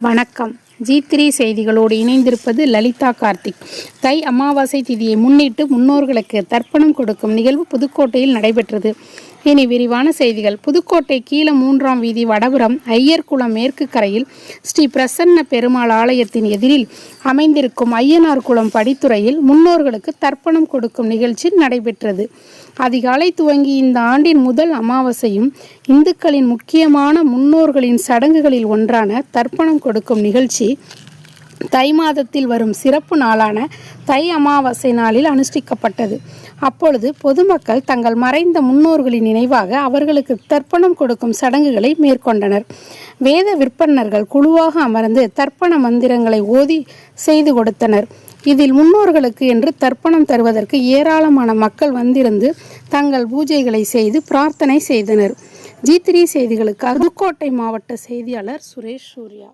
வணக்கம். G three செய்திகளோடு இணைந்திருப்பது லலிதா கார்த்திக். தை அமாவாசை திதியை முன்னிட்டு முன்னோர்களுக்கு தர்ப்பணம் கொடுக்கும் நிகழ்வு புதுக்கோட்டையில் நடைபெற்றது. இனி விரிவான செய்திகள். புதுக்கோட்டை கீழ மூன்றாம் வீதி வடபுறம் ஐயர்குளம் மேற்கு கரையில் ஸ்ரீ பிரசன்ன பெருமாள் ஆலயத்தின் எதிரில் அமைந்திருக்கும் ஐயனார் குளம் படித்துறையில் முன்னோர்களுக்கு தர்ப்பணம் கொடுக்கும் நிகழ்ச்சி நடைபெற்றது. அதிகாலை துவங்கி இந்த ஆண்டின் முதல் அமாவாசையும் இந்துக்களின் முக்கியமான முன்னோர்களின் சடங்குகளில் ஒன்றான தர்ப்பணம் கொடுக்கும் நிகழ்ச்சி தை மாதத்தில் வரும் சிறப்பு நாளான தை அமாவாசை நாளில் அனுஷ்டிக்கப்பட்டது. அப்பொழுது பொதுமக்கள் தங்கள் மறைந்த முன்னோர்களின் நினைவாக அவர்களுக்கு தர்ப்பணம் கொடுக்கும் சடங்குகளை மேற்கொண்டனர். வேத விற்பன்னர்கள் குழுவாக அமர்ந்து தர்ப்பண மந்திரங்களை ஓதி செய்து கொடுத்தனர். இதில் முன்னோர்களுக்கு என்று தர்ப்பணம் தருவதற்கு ஏராளமான மக்கள் வந்திருந்து தங்கள் பூஜைகளை செய்து பிரார்த்தனை செய்தனர். ஜி த்ரீ செய்திகளுக்காக புதுக்கோட்டை மாவட்ட செய்தியாளர் சுரேஷ் சூர்யா.